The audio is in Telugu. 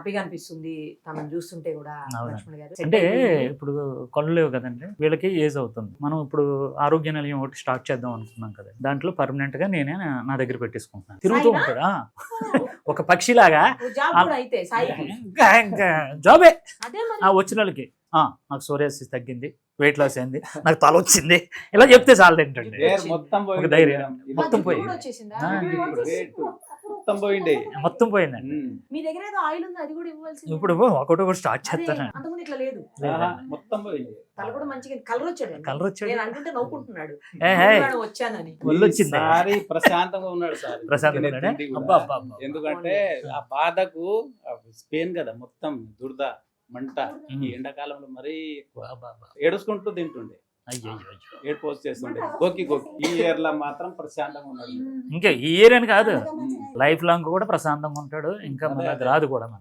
హ్యాపీగా అనిపిస్తుంది తనని చూస్తుంటే కూడా అవునండి. లక్ష్మణ్ గారు. అంటే ఇప్పుడు కళ్ళు లేవు కదండి వీళ్ళకి ఏజ్ అవుతుంది. మనం ఇప్పుడు ఆరోగ్య నిలయం ఒకటి స్టార్ట్ చేద్దాం అనుకున్నాం కదా దాంట్లో పర్మనెంట్గా నేనే నా- దగ్గర పెట్టేసుకుంటున్నాను. తిరుగుతూ? ఉంటాడు. ఒక పక్షిలాగా? జాబ్ కూడా అయితే సాయికి ఇంకా ఇంకా జాబే. అదే మరి. ఆ వచ్చిన వాళ్ళకి ఆ, నాకు సోరియాసిస్ తగ్గింది వెయిట్ లాస్ అయింది నాకు తల వచ్చింది ఇలా చెప్తే చాలు ఏంటండి మొత్తం పోయింది ధైర్యం. మొత్తం ఇప్పుడు మొత్తం పోయింది మొత్తం పోయిందండి. మీ దగ్గర ఏదో ఆయిల్ ఉంది అది కూడా ఇవ్వాల్సింది. ఇప్పుడు ఒకటి ఒకటి స్టార్ట్ చేస్తానండి. అంతకుముందు ఇట్లా లేదు. మొత్తం పోయింది తల కూడా మంచిగా కలర్ వచ్చాడు కలర్ వచ్చాడు. నేను అనుకుంటే నవ్వుకుంటున్నాడు. వచ్చానని. ఒళ్ళు వచ్చింది. ఈసారి ప్రశాంతంగా ఉన్నాడు సార్. ప్రశాంతంగా. ఎందుకంటే ఆ బాధకు పెయిన్ కదా మొత్తం దురద మంట. ఈ ఎండాకాలంలో మరీ. ఏడుచుకుంటూ తింటుండే. ఏడు పోస్ట్ చేస్తుండే గోకి గోకి. ఈ ఇయర్లో మాత్రం ప్రశాంతంగా ఉన్నాడు. ఇంకా ఈ ఇయర్ అని కాదు. లైఫ్ లాంగ్ కూడా ప్రశాంతంగా ఉంటాడు ఇంకా. రాదు కూడా మనకి